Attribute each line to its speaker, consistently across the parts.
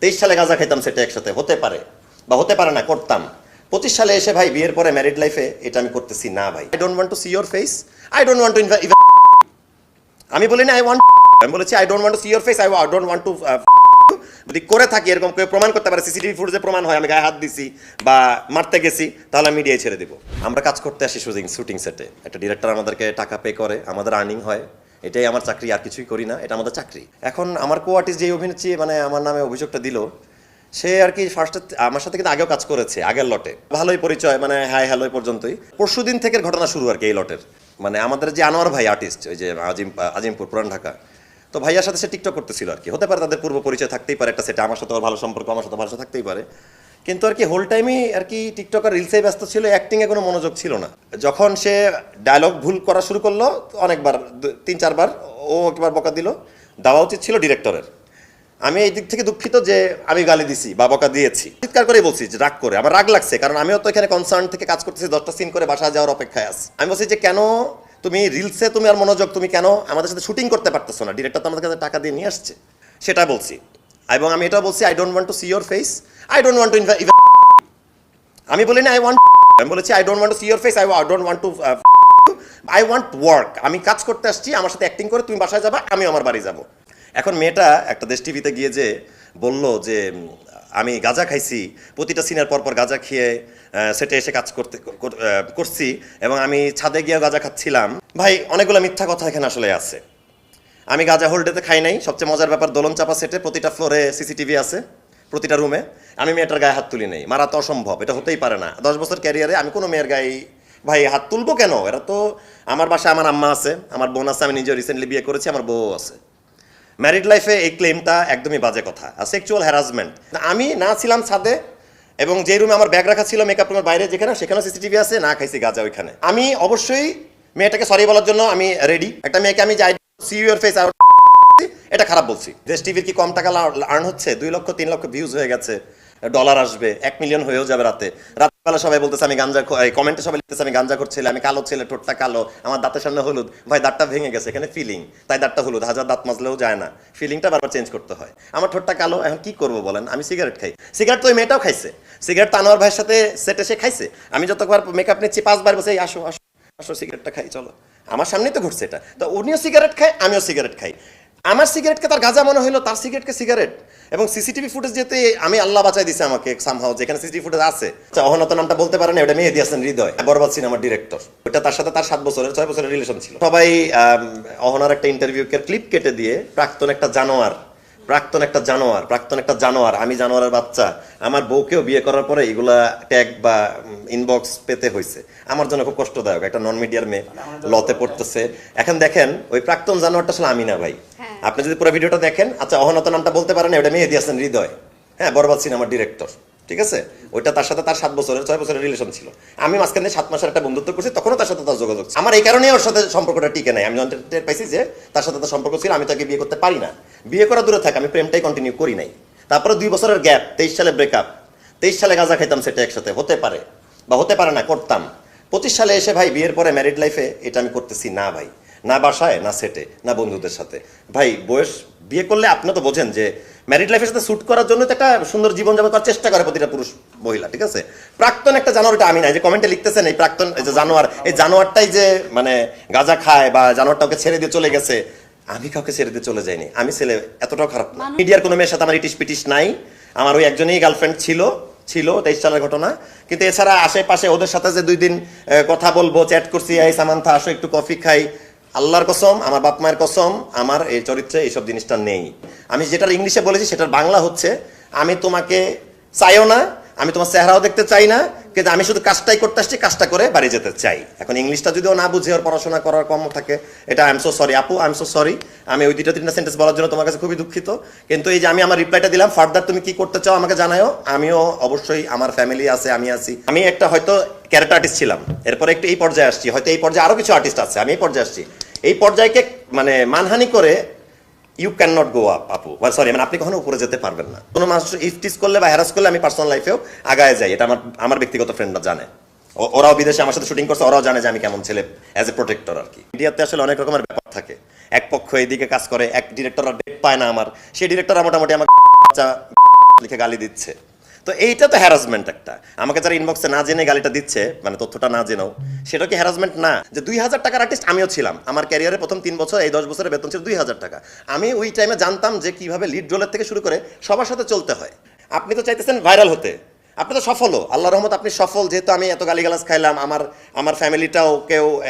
Speaker 1: তেইশ সালে গাঁজা খাইতাম সেটা একসাথে, হতে পারে বা হতে পারে না, করতাম। পঁচিশ সালে এসে ভাই বিয়ের পরে ম্যারিড লাইফে এটা আমি করতেছি, না ভাই। I don't want to see your face I don't want to আমি বলি না আই ওয়ান্ট আমি বলেছি I don't want to see your face I don't want to যদি করে থাকি, এরকম কেউ প্রমাণ করতে পারে সিসিটিভি ফুটেজে প্রমাণ হয়, আমি গায়ে হাত দিছি বা মারতে গেছি, তাহলে মিডিয়ায় ছেড়ে দিব। আমরা কাজ করতে আসি শুটিং শুটিং সেটে একটা ডিরেক্টর আমাদেরকে টাকা পে করে, আমাদের আর্নিং হয়। এটাই আমার চাকরি, আর কিছুই করি না, এটা আমাদের চাকরি। এখন আমার কো আর্টিস্ট যে অভিনেত্রী মানে আমার নামে অভিযোগটা দিল, সে আর কি ফার্স্টে আমার সাথে কিন্তু আগেও কাজ করেছে, আগের লটে। ভালোই পরিচয় মানে হাই হ্যালো পর্যন্তই। পরশু দিন থেকে ঘটনা শুরু আর কি এই লটের। মানে আমাদের যে আনোয়ার ভাই আর্টিস্ট ওই যে আজিম, আজিমপুর, পুরান ঢাকা, তো ভাইয়ার সাথে সে টিকটক করতেছিল আর কি। হতে পারে তাদের পূর্ব পরিচয় থাকতেই পারে, একটা সেটা আমার সাথে ভালো সম্পর্ক, আমার সাথে ভালো থাকতেই পারে। কিন্তু আর কি হোল টাইমই আর কি টিকটক আর রিলসে ব্যস্ত ছিল অ্যাক্টিংয়ে কোনো মনোযোগ ছিল না। যখন সে ডায়লগ ভুল করা শুরু করল, অনেকবার তিন চারবার ও একবার বকা দিল। দেওয়া উচিত ছিল ডিরেক্টরের আমি এই দিক থেকে দুঃখিত যে আমি গালি দিছি বা বকা দিয়েছি। চিৎকার করে বলছি যে রাগ করে, আমার রাগ লাগছে, কারণ আমিও তো এখানে কনসার্ন থেকে কাজ করতেছি, দশটা সিন করে বাসা যাওয়ার অপেক্ষায় আছি। আমি বলছি যে কেন তুমি রিলসে তুমি আর মনোযোগ, তুমি কেন আমাদের সাথে শুটিং করতে পারতেছো না? ডিরেক্টর তো আমাদের কাছে টাকা দিয়ে নিয়ে আসছে। সেটা বলছি। এবং আমি এটা বলছি I don't want to see your face I don't want to even আমি বলি না আই ওয়ান্ট আমি বলেছি I don't want to see your face I don't want to I want work আমি কাজ করতে আসছি, আমার সাথে অ্যাক্টিং করে, তুমি বাসায় যাবা আমি আমার বাড়ি যাব। এখন মেয়েটা একটা দেশ টিভিতে গিয়ে যে বলল যে আমি গাঁজা খাইছি, প্রতিটা সিনের পর পর গাঁজা খেয়ে সেটে এসে কাজ করতে করছি এবং আমি ছাদে গিয়ে গাঁজা খাচ্ছিলাম। ভাই, অনেকগুলো মিথ্যা কথা এখানে আসলে আছে। আমি গাঁজা হোল্ডেতে খাই নাই। সবচেয়ে মজার ব্যাপার, দোলন চাপা সেটে প্রতিটা ফ্লোরে সিসিটিভি আছে, প্রতিটা রুমে। আমি মেয়েটার গায়ে হাত তুলি নেই। মারা তো অসম্ভব, এটা হতেই পারে না। দশ বছর ক্যারিয়ারে আমি কোনো মেয়ের গায়ে ভাই হাত তুলবো কেন? এরা তো আমার বাসায় আমার আম্মা আছে, আমার বোন আছে, আমি নিজে রিসেন্টলি বিয়ে করেছি, আমার বউ আছে। ম্যারিড লাইফে এই ক্লেমটা একদমই বাজে কথা। আর সেক্সুয়াল হ্যারাসমেন্ট আমি না ছিলাম ছাদে, এবং যে রুমে আমার ব্যাগ রাখা ছিল মেকআপ রুমের বাইরে, যেখানে সেখানে সিসিটিভি আছে, না খাইছি গাজা ওইখানে। আমি অবশ্যই মেয়েটাকে সরি বলার জন্য আমি রেডি একটা মেয়েকে আমি যাই ফেস এটা খারাপ বলছি। দেশ টিভির কি কম টাকা আর্ন হচ্ছে? দুই লক্ষ, তিন লক্ষ ভিউজ হয়ে গেছে ডলার আসবে, এক মিলিয়ন হয়েও যাবে রাতে। রাতবেলা সবাই বলতেছে, আমি গাঞ্জা কমেন্টে সবাই লিখতেছে, আমি গাঞ্জা করছি, আমি কালো ছেলে, ঠোঁটটা কালো, আমার দাঁতের সামনে হলুদ। ভাই, দাঁতটা ভেঙে গেছে, এখানে ফিলিং তাই দাঁতটা হলুদ, হাজার দাঁত মাজলেও যায় না। ফিলিংটা বারবার চেঞ্জ করতে হয়। আমার ঠোঁটটা কালো, এখন কি করব বলেন? আমি সিগারেট খাই। সিগারেট তো ওই মেয়েটাও খাইছে। সিগারেট তো আনোয়ার ভাইয়ের সাথে সেটে সে খাইছে। আমি যতবার মেকআপ নিচ্ছি, পাঁচবার বসে "এই, আসো আসো আসো সিগারেটটা খাই, চলো। আমার সামনেই তো ঘটছে এটা। তো উনিও সিগারেট খায় আমিও সিগারেট খাই। আমার সিগারেটকে তার গাজা মনে হলো তার সিগারেটকে সিগারেট এবং সিসিটিভি ফুটেজ যেতে আমি আল্লাহ বাঁচাই দিছে আমাকে সামহাও যেখানে সিসিটিভি ফুটেজ আছে। আচ্ছা, অহনত নামটা বলতে পারেন ওটা মেয়ে দিয়েছেন হৃদয় বরবাদ সিনেমার ডিরেক্টর ওটা তার সাথে তার সাত বছরের ছয় বছরের রিলেশন ছিল। সবাই অহনার একটা ইন্টারভিউ ক্লিপ কেটে দিয়ে প্রাক্তন একটা জানোয়ার প্রাক্তন একটা জানোয়ার প্রাক্তন একটা জানোয়ার আমি জানোয়ারের বাচ্চা। আমার বউকেও বিয়ে করার পরে এগুলা ট্যাগ বা ইনবক্স পেতে হয়েছে আমার জন্য খুব কষ্টদায়ক একটা নন মিডিয়ার মেয়ে লতে পড়তেছে। এখন দেখেন ওই প্রাক্তন জানোয়ারটা আসলে আমি না ভাই আপনি যদি পুরো ভিডিওটা দেখেন আচ্ছা অহনত নামটা বলতে পারেন ওটা মেয়ে দিয়েছেন হৃদয়। হ্যাঁ বরবাদ সিনেমার ডিরেক্টর ঠিক আছে? ওইটা তার সাথে তার সাত বছরের ছয় বছরের রিলেশন ছিল। আমি মাঝখানে সাত মাসের একটা বন্ধুত্ব করছি তখনও তার সাথে তার যোগাযোগ আমার এই কারণে ওর সাথে সম্পর্কটা টিকে নাই। আমি যখন টের পাইছি যে তার সাথে তার সম্পর্ক ছিল আমি তাকে বিয়ে করতে পারি না। বিয়ে করা দূরে থাক, আমি প্রেমটাই কন্টিনিউ করি নাই। তারপরে দুই বছরের গ্যাপ তেইশ সালে ব্রেকআপ তেইশ সালে গাঁজা খাইতাম সেটা একসাথে, হতে পারে বা হতে পারে না, করতাম। পঁচিশ সালে এসে ভাই বিয়ের পরে ম্যারিড লাইফে এটা আমি করতেছি না ভাই। না বাসায়, না সেটে না বন্ধুদের সাথে। ভাই, বয়স, বিয়ে করলে আপনি তো বোঝেন যে ম্যারিড লাইফের সাথে শুট করার জন্য তো একটা সুন্দর জীবনযাপন করার চেষ্টা করে প্রতিটা পুরুষ মহিলা, ঠিক আছে? প্রাক্তন একটা জানোয়ার, এটা আমি না যে কমেন্টে লিখতেছেন এই প্রাক্তন এই যে জানোয়ার, এই জানোয়ারটাই যে মানে গাঁজা খায় বা জানোয়ারটা ওকে ছেড়ে দিয়ে চলে গেছে আমি কাউকে ছেড়ে দিয়ে চলে যাইনি। আমি ছেলে এতটাও খারাপ না। মিডিয়ার কোনো মেয়ের সাথে আমার ইটিস পিটিস নাই। আমার ওই একজনই গার্লফ্রেন্ড ছিল ছিল তেইশ সালের ঘটনা। কিন্তু এছাড়া আশেপাশে ওদের সাথে যে দুই দিন কথা বলব চ্যাট করছি এই সামান্থা আসো একটু কফি খাই। আল্লাহর কসম আমার বাপ মায়ের কসম আমার এই চরিত্রে এইসব জিনিসটা নেই। আমি যেটার ইংলিশে বলেছি সেটার বাংলা হচ্ছে আমি তোমাকে চাইও না আমি তোমার চেহারাও দেখতে চাই না কিন্তু আমি শুধু কাজটাই করতে আসছি, কাজটা করে বাড়ি যেতে চাই। এখন ইংলিশটা যদিও না বুঝে ওর পড়াশোনা করার কম থাকে, এটা আই এম সো সরি আপু আই এম সো সরি আমি ওই দুইটা তিনটা সেন্টেন্স বলার জন্য তোমার কাছে খুবই দুঃখিত। কিন্তু এই যে আমি আমার রিপ্লাইটা দিলাম ফার্দার তুমি কি করতে চাও আমাকে জানাও আমিও অবশ্যই আমার ফ্যামিলি আছে, আমি আছি। আমি একটা হয়তো ক্যারেক্টার আর্টিস্ট ছিলাম। এরপরে একটু এই পর্যায়ে আসছি। হয়তো এই পর্যায়ে আরও কিছু আর্টিস্ট আছে, আমি এই পর্যায়ে আসছি। এই পর্যায়কে মানে মানহানি করে you can not go up আপু সরি মানে আপনি কখনো উপরে যেতে পারবেন না। কোনো মানুষ ইফটিস করলে বা হ্যারাস করলে আমি পার্সোনাল লাইফেও আগায় যাই। এটা আমার আমার ব্যক্তিগত ফ্রেন্ডরা জানে। ওরাও বিদেশে আমার সাথে শুটিং করছে, ওরাও জানে যে আমি কেমন ছেলে অ্যাজ এ প্রোটেক্টর আর কি। ইন্ডিয়াতে আসলে অনেক রকমের ব্যাপার থাকে। এক পক্ষ এদিকে কাজ করে, এক ডিরেক্টর ডেট পায় না আমার। সেই ডিরেক্টর মোটামুটি আমার লিখে গালি দিচ্ছে। তো এইটা তো হ্যারাসমেন্ট একটা। আমাকে যারা ইনবক্সে না জেনে গালিটা দিচ্ছে মানে তথ্যটা না জেনেও, সেটা কি হ্যারাসমেন্ট না। যে দুই হাজার টাকার আর্টিস্ট আমিও ছিলাম। আমার ক্যারিয়ারে প্রথম তিন বছর, এই দশ বছরের বেতন ছিল দুই হাজার টাকা। আমি ওই টাইমে জানতাম যে কীভাবে লিড রোলের থেকে শুরু করে সবার সাথে চলতে হয়। আপনি তো চাইতেছেন ভাইরাল হতে। আপনি তো সফলও। আল্লাহ রহমত আপনি সফল। যেহেতু আমি এত গালিগালাজ খাইলাম আমার আমার ফ্যামিলিটাও কেউ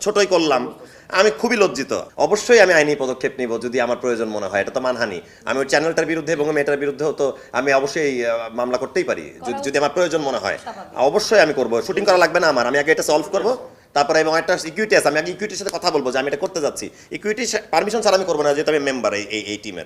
Speaker 1: ছোটই করলাম। আমি খুবই লজ্জিত। অবশ্যই আমি আইনি পদক্ষেপ নিব যদি আমার প্রয়োজন মনে হয়। এটা তো মানহানি। আমি ওই চ্যানেলটার বিরুদ্ধে এবং মেয়েটার বিরুদ্ধেও তো আমি অবশ্যই মামলা করতেই পারি। যদি- যদি আমার প্রয়োজন মনে হয়। অবশ্যই আমি করব। শুটিং করা লাগবে না আমার। আমি আগে এটা সলভ করব। তারপরে এবং একটা ইকুইটি আছে। আমি আগে ইকুইটির সাথে কথা বলব যে আমি এটা করতে যাচ্ছি। ইকুইটি পারমিশন ছাড়া আমি করব না যেহেতু আমি মেম্বার এই- এই টিমের